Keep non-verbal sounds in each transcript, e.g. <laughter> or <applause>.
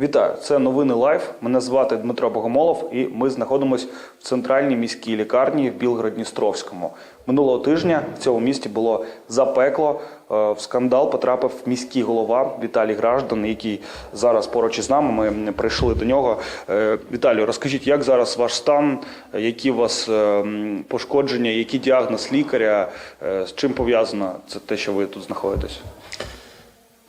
Вітаю, це новини Лайф. Мене звати Дмитро Богомолов, і ми знаходимося в центральній міській лікарні в Білгород-Дністровському. Минулого тижня в цьому місті було запекло. Е, В скандал потрапив міський голова Віталій Граждан, який зараз поруч із нами. Ми прийшли до нього. Е, Віталію, розкажіть, як зараз ваш стан, які у вас е, пошкодження, який діагноз лікаря, з чим пов'язано це те, що ви тут знаходитесь?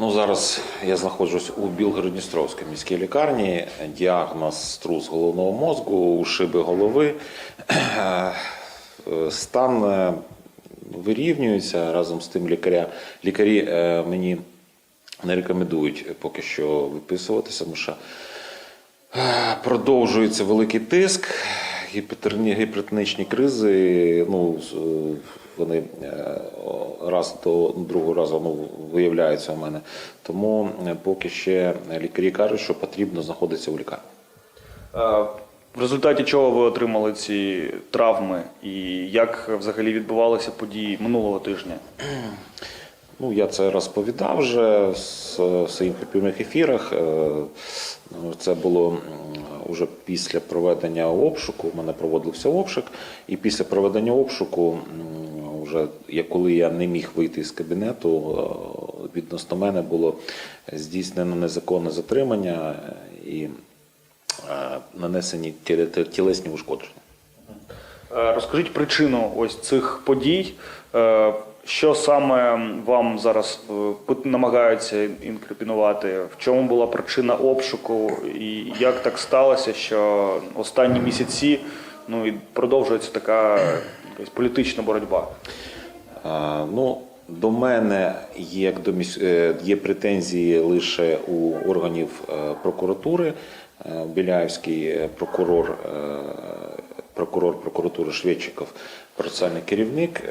Ну, зараз я знаходжусь у Білгород-Дністровській міській лікарні. Діагноз струс головного мозку, ушиби голови. Е, Стан е, вирівнюється разом з тим лікаря. Лікарі е, мені не рекомендують поки що виписуватися, тому що продовжується великий тиск, гіпертонічні кризи. Ну, вони е, раз до другого разу ну, виявляються у мене. Тому е, поки ще лікарі кажуть, що потрібно знаходитися у лікарні. Е, В результаті чого ви отримали ці травми, і як взагалі відбувалися події минулого тижня? Ну, я це розповідав вже в своїх прямих ефірах. Це було вже після проведення обшуку. У мене проводився обшук, і після проведення обшуку, вже коли я не міг вийти з кабінету, е, відносно мене було здійснено незаконне затримання і е, нанесені тілесні ушкодження. Е, Розкажіть причину ось цих подій. Що саме вам зараз намагаються інкримінувати? В чому була причина обшуку, і як так сталося, що останні місяці ну і продовжується така якась політична боротьба? А, Ну, до мене є, як до міс- е, є претензії лише у органів е, прокуратури. Е, Біляївський прокурор, прокурор прокуратури Шведчиков, процесуальний керівник.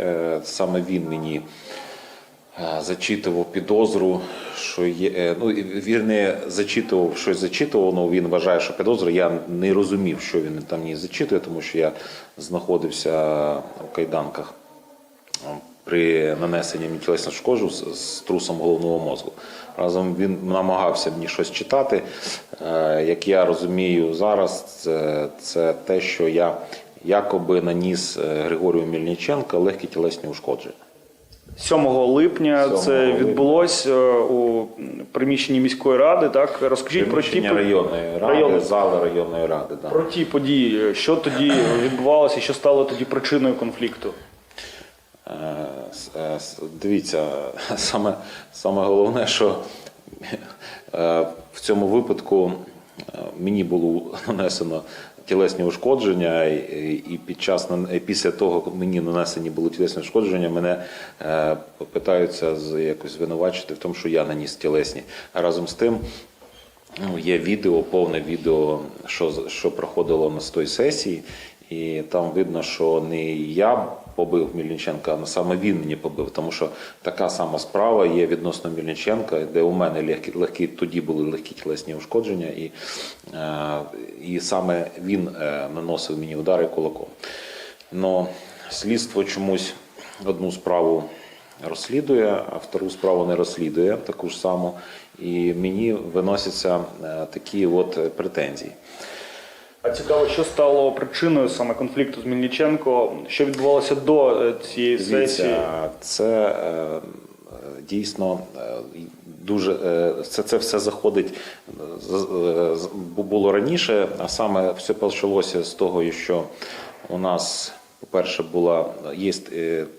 Саме він мені зачитував підозру, що є. е, Ну, і, вірне, зачитував щось зачитував, але він вважає, що підозра. Я не розумів, що він там мені зачитує, тому що я знаходився у кайданках при нанесенні мені тілесного шкоджу з, трусом головного мозку. Разом він намагався мені щось читати. Е, Як я розумію зараз, це, це те, що я якоби наніс е, Григорію Мельниченко легкі тілесні ушкодження. 7 липня 7 це липня. відбулося е, у приміщенні міської ради. Так розкажіть про ті районної ради, районної- зали районної ради. Да. Про ті події, що тоді відбувалося, що стало тоді причиною конфлікту? Е, е, Дивіться, саме, саме головне, що в цьому випадку мені було нанесено тілесні ушкодження, і під час після того, як мені нанесені були тілесні ушкодження, мене е, питаються якось звинувачити в тому, що я наніс тілесні. А разом з тим. Ну, є відео, повне відео, що, що проходило на той сесії, і там видно, що не я побив Мільниченка, а саме він мені побив, тому що така сама справа є відносно Мільниченка, де у мене легкі, легкі тоді були легкі тілесні ушкодження, і, е, і саме він е, наносив мені удари кулаком. Но слідство чомусь одну справу розслідує, а втору справу не розслідує таку ж саму. І мені виносяться е, такі от претензії. А цікаво, що стало причиною саме конфлікту з Мельниченко? Що відбувалося до е, цієї сесії? Це е, дійсно е, дуже е, це, це все заходить було раніше, а саме все почалося з того, що у нас, по-перше, була є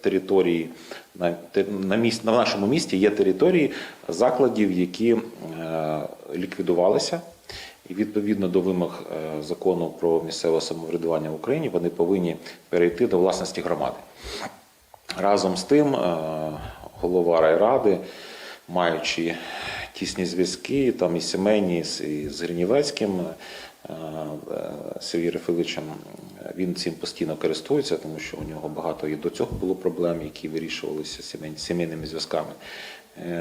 території на, на, міс, на нашому місті є території закладів, які е, ліквідувалися. І відповідно до вимог е, закону про місцеве самоврядування в Україні вони повинні перейти до власності громади. Разом з тим, е, голова райради, маючи тісні зв'язки, там і сімейні, і з Гринівецьким е, Сергієм Рафиловичем, е, він цим постійно користується, тому що у нього багато і до цього було проблем, які вирішувалися сімейними зв'язками.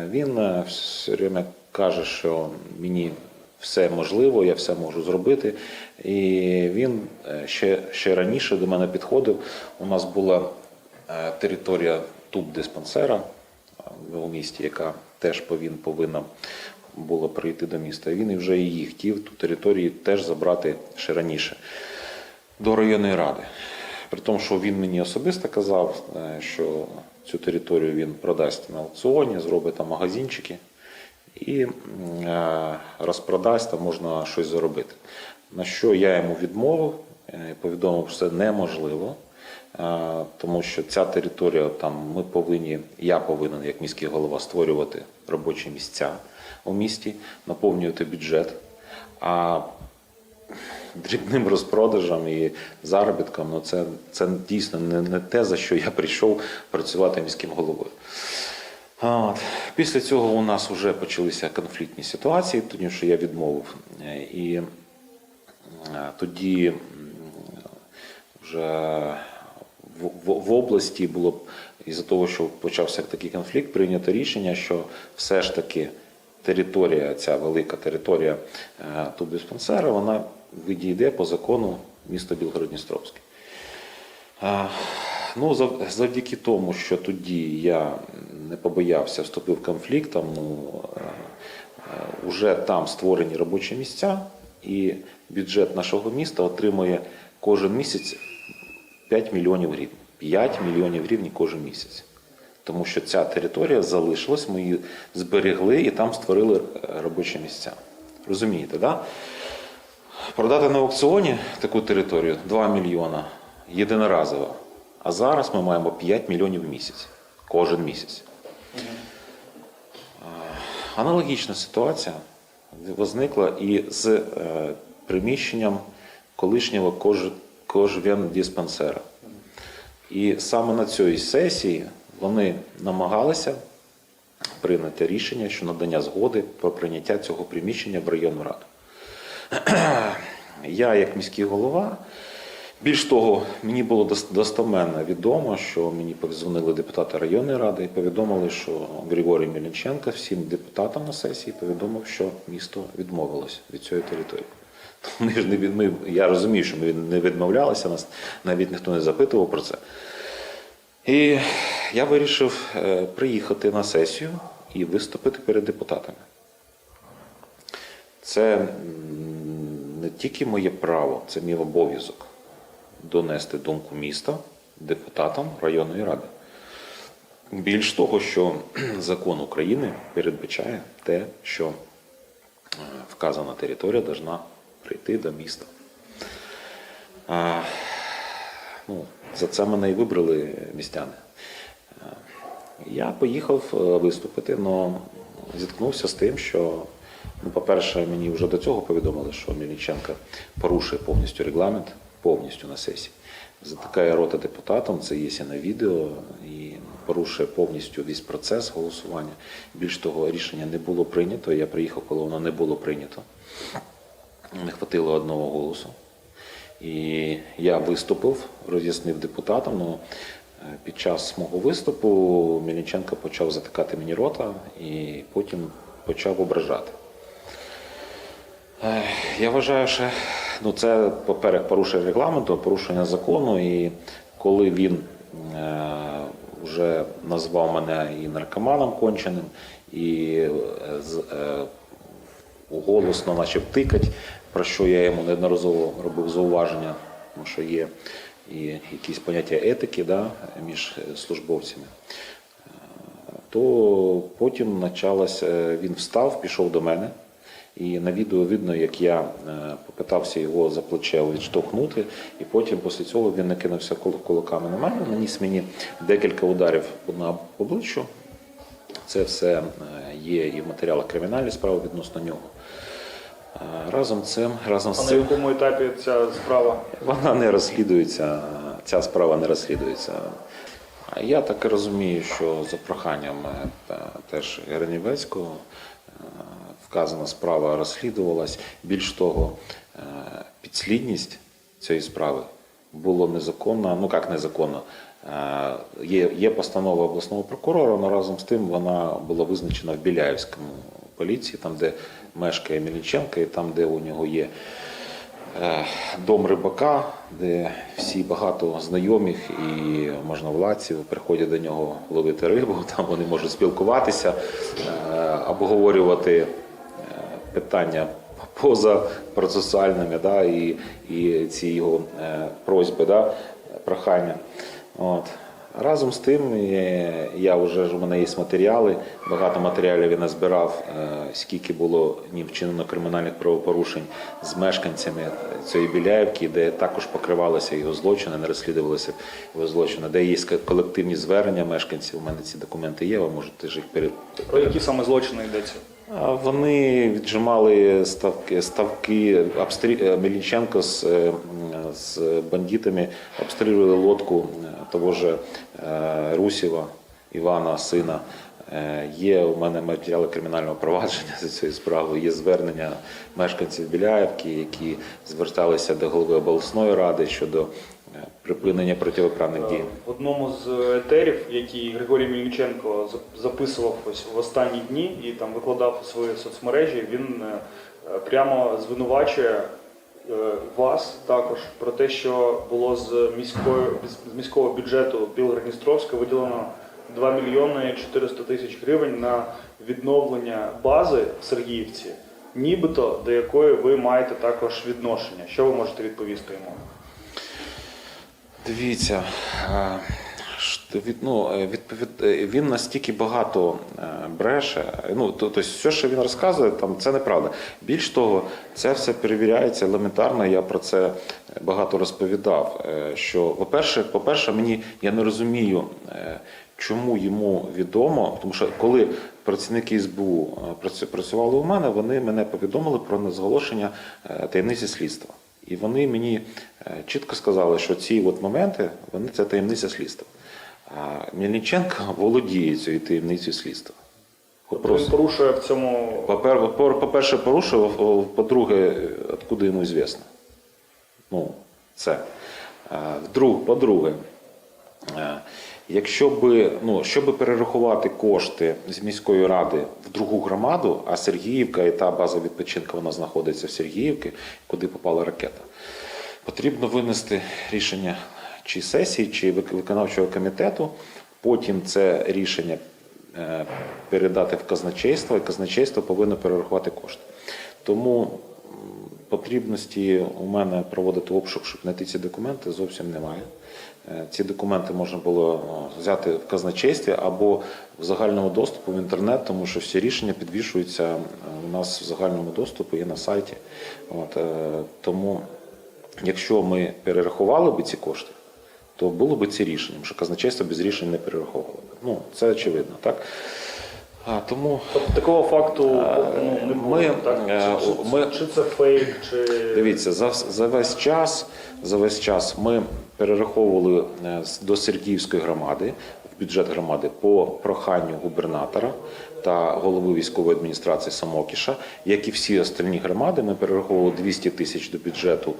Він все время каже, що мені все можливо, я все можу зробити. І він е, ще, ще раніше до мене підходив. У нас була е, територія туб диспансера у місті, яка теж повин, повинна було прийти до міста. Він і вже її хотів ту територію теж забрати ще раніше до районної ради. При тому, що він мені особисто казав, е, що цю територію він продасть на аукціоні, зробить там магазинчики і е, розпродасть, там можна щось заробити. На що я йому відмовив, е, повідомив, що це неможливо, е, тому що ця територія там ми повинні, я повинен як міський голова створювати робочі місця у місті, наповнювати бюджет. А дрібним розпродажем і заробітком, ну це, це дійсно не, не те, за що я прийшов працювати міським головою. От. Після цього у нас вже почалися конфліктні ситуації, тому що я відмовив. І е, тоді вже в, області було із-за того, що почався такий конфлікт, прийнято рішення, що все ж таки територія, ця велика територія е, тубдиспансера, вона відійде по закону міста Білгород-Дністровський. Е, Ну, завдяки тому, що тоді я не побоявся, вступив в конфлікт, там, ну, е, е, вже там створені робочі місця, і бюджет нашого міста отримує кожен місяць 5 мільйонів гривень. 5 мільйонів гривень кожен місяць. Тому що ця територія залишилась, ми її зберегли і там створили е, робочі місця. Розумієте? Да? Продати на аукціоні таку територію 2 мільйона єдиноразово. А зараз ми маємо 5 мільйонів в місяць. Кожен місяць. Аналогічна ситуація возникла і з е, приміщенням колишнього кож- кожвендиспансера. І саме на цій сесії вони намагалися прийняти рішення щодо надання згоди про прийняття цього приміщення в районну раду. <clears throat> Я, як міський голова, більш того, мені було достоменно відомо, що мені подзвонили депутати районної ради і повідомили, що Григорій Мельниченко всім депутатам на сесії повідомив, що місто відмовилось від цієї території. <laughs> Ми ж не від, ми, я розумію, що ми не відмовлялися, нас навіть ніхто не запитував про це. І я вирішив е, приїхати на сесію і виступити перед депутатами. Це не тільки моє право, це мій обов'язок донести думку міста депутатам районної ради. Більш того, що <clears throat> закон України передбачає те, що е, вказана територія повинна прийти до міста. Ну, за це мене і вибрали містяни. Е, Я поїхав е, виступити, але зіткнувся з тим, що, ну, по-перше, мені вже до цього повідомили, що Мельниченко порушує повністю регламент, повністю на сесії. Затикає рота депутатам, це є на відео, і порушує повністю весь процес голосування. Більш того, рішення не було прийнято. Я приїхав, коли воно не було прийнято. Не хватило одного голосу. І я виступив, роз'яснив депутатам. Ну, під час мого виступу Мельниченко почав затикати мені рота і потім почав ображати. Я вважаю, що ну, це, по-перше, порушення регламенту, порушення закону. І коли він е, вже назвав мене і наркоманом конченим, і е, е, голосно почав тикати, про що я йому неодноразово робив зауваження, тому що є і якісь поняття етики да, між службовцями. То потім почалося, він встав, пішов до мене. І на відео видно, як я е, попитався його за плече відштовхнути, і потім після цього він накинувся кулаками на мене, наніс мені декілька ударів на обличчю. Це все е, є і в матеріалах кримінальної справи відносно нього. Е, Разом з цим, разом А з на якому етапі ця справа? вона не розслідується, ця справа не розслідується. А Я так і розумію, що за проханням теж Гринівецького е, вказана справа розслідувалась. Більш того, е, підслідність цієї справи було незаконно, ну як незаконно. Е, Є, є постанова обласного прокурора, але разом з тим вона була визначена в Біляївському поліції, там, де мешкає Мельниченко, і там, де у нього є е, дом рибака, де всі багато знайомих і можновладців приходять до нього ловити рибу. <laughs> Там вони можуть спілкуватися, обговорювати питання поза процесуальними, да, і, і ці його е, просьби, да, прохання. От. Разом з тим, е, я вже у мене є матеріали, багато матеріалів я назбирав, е, скільки було ні вчинено кримінальних правопорушень з мешканцями цієї Біляївки, де також покривалися його злочини, не розслідувалися його злочини, де є колективні звернення мешканців. У мене ці документи є, ви можете ж їх перед Про які саме злочини йдеться? Вони віджимали ставки, ставки обстрі... е, Мельниченко з, е, з бандитами обстрілювали лодку е, того ж Русєва, Івана, сина. Е, Є у мене матеріали кримінального провадження за цією справою. Є звернення мешканців Біляєвки, які зверталися до голови обласної ради щодо е, припинення протиправних дій. В одному з етерів, який Григорій Мільниченко записував ось в останні дні і там викладав у свої соцмережі, він е, прямо звинувачує е, вас також про те, що було з міської з міського бюджету Білгород-Дністровська виділено 2 мільйони 400 тисяч гривень на відновлення бази в Сергіївці, нібито до якої ви маєте також відношення. Що ви можете відповісти йому? Дивіться, е, ну, е, відповід, е, він настільки багато е, бреше. Ну, то- все, що він розказує, там це неправда. Більш того, це все перевіряється елементарно. Я про це багато розповідав. е, Що, по-перше, по-перше, мені я не розумію, е, чому йому відомо, тому що коли працівники СБУ е, працювали у мене, вони мене повідомили про незголошення е, таємниці слідства. І вони мені е, чітко сказали, що ці от моменти вони це таємниця слідства. А Мельниченко володіє цією таємницею слідства. Тобто він порушує в цьому Попер- попер- По-перше, порушив, о, по-друге, откуда йому звісно. Ну, це. По-друге, якщо би, ну, щоб перерахувати кошти з міської ради в другу громаду, а Сергіївка і та база відпочинку вона знаходиться в Сергіївці, куди попала ракета, потрібно винести рішення чи сесії, чи виконавчого комітету. Потім це рішення е, передати в казначейство, і казначейство повинно перерахувати кошти. Тому потрібності у мене проводити обшук, щоб знайти ці документи, зовсім немає. Е, Ці документи можна було взяти в казначействі або в загальному доступу в інтернет, тому що всі рішення підвішуються е, у нас в загальному доступу і на сайті. От, е, тому, якщо ми перерахували би ці кошти, то було б це рішенням, що казначейство без рішень не перераховувало. б. Ну, це очевидно, так? А, тому Тобто такого факту ну, не було, ми, так? е, Чи, ми- чи це фейк, чи Дивіться, за, за весь час, за весь час ми перераховували е, до Сергіївської громади в бюджет громади по проханню губернатора та голови військової адміністрації Самокіша, як і всі остальні громади, ми перераховували 200 тисяч до бюджету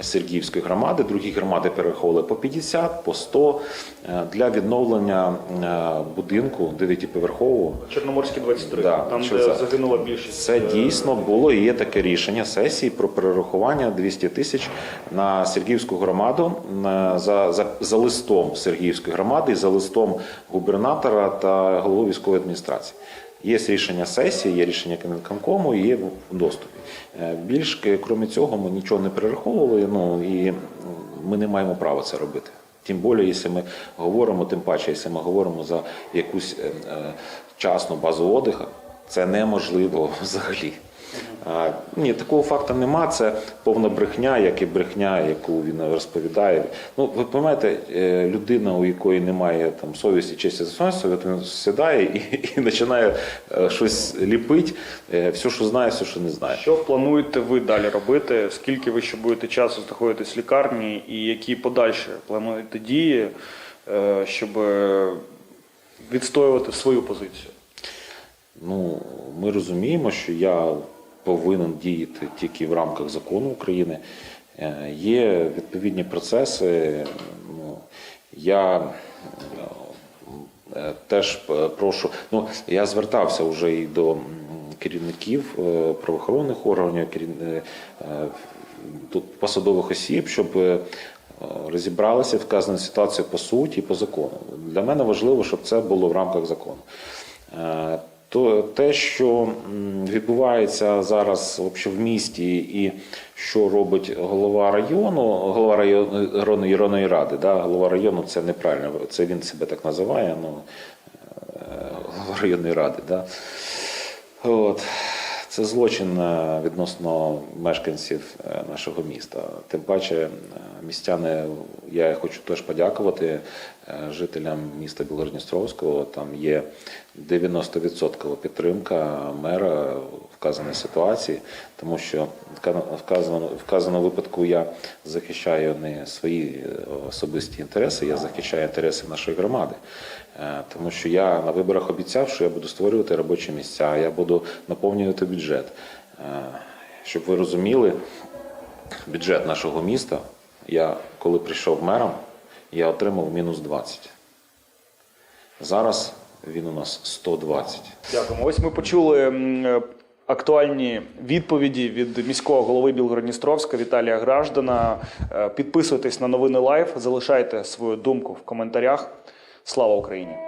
Сергіївської громади. Другі громади перераховували по 50, по 100 е, для відновлення е, будинку дев'ятиповерхового. Чорноморський 23, Да, там, де за- загинула більшість. Це е, дійсно було і є таке рішення сесії про перерахування 200 тисяч на Сергіївську громаду за, за, за листом Сергіївської громади і за листом губернатора та голови військової адміністрації. Є рішення сесії, є рішення Кому є в доступі. Е, Більш крім цього, ми нічого не перераховували. Ну і ми не маємо права це робити. Тим більше, якщо ми говоримо, тим паче, якщо ми говоримо за якусь е, е, частну базу отдиха, це неможливо <laughs> взагалі. А, ні, такого факту нема. Це повна брехня, як і брехня, яку він розповідає. Ну, ви розумієте, е, людина, у якої немає там совісті, честі достоинства, от він сідає і, <laughs> і починає е, щось ліпити, е, все, що знає, все, що не знає. Що плануєте ви далі робити? Скільки ви ще будете часу знаходитись в лікарні, і які подальші плануєте дії, щоб відстоювати свою позицію? Ну, ми розуміємо, що я повинен діяти тільки в рамках закону України. Е, Є відповідні процеси. Ну, я е, теж е, прошу. Ну, я звертався вже і до керівників правоохоронних органів, посадових осіб, щоб розібралися вказану ситуацію по суті і по закону. Для мене важливо, щоб це було в рамках закону. То те, що відбувається зараз в місті, і що робить голова району, голова району районної ради, да, голова району це неправильно, це він себе так називає. Ну, е, голова районної ради. Да. От. Це злочин е, відносно мешканців е, нашого міста. Тим паче, е, містяни, я хочу теж подякувати жителям міста Білгородністровського. Там є 90% підтримка мера в вказаній ситуації, тому що в вказаному, випадку я захищаю не свої особисті інтереси, я захищаю інтереси нашої громади. Е, Тому що я на виборах обіцяв, що я буду створювати робочі місця, я буду наповнювати бюджет. Е, Щоб ви розуміли, бюджет нашого міста, я коли прийшов мером, я отримав мінус 20. Зараз він у нас 120. Дякуємо. Ось ми почули е, актуальні відповіді від міського голови Білгородністровська Віталія Граждана. Підписуйтесь на новини Лайв, залишайте свою думку в коментарях. Слава Україні!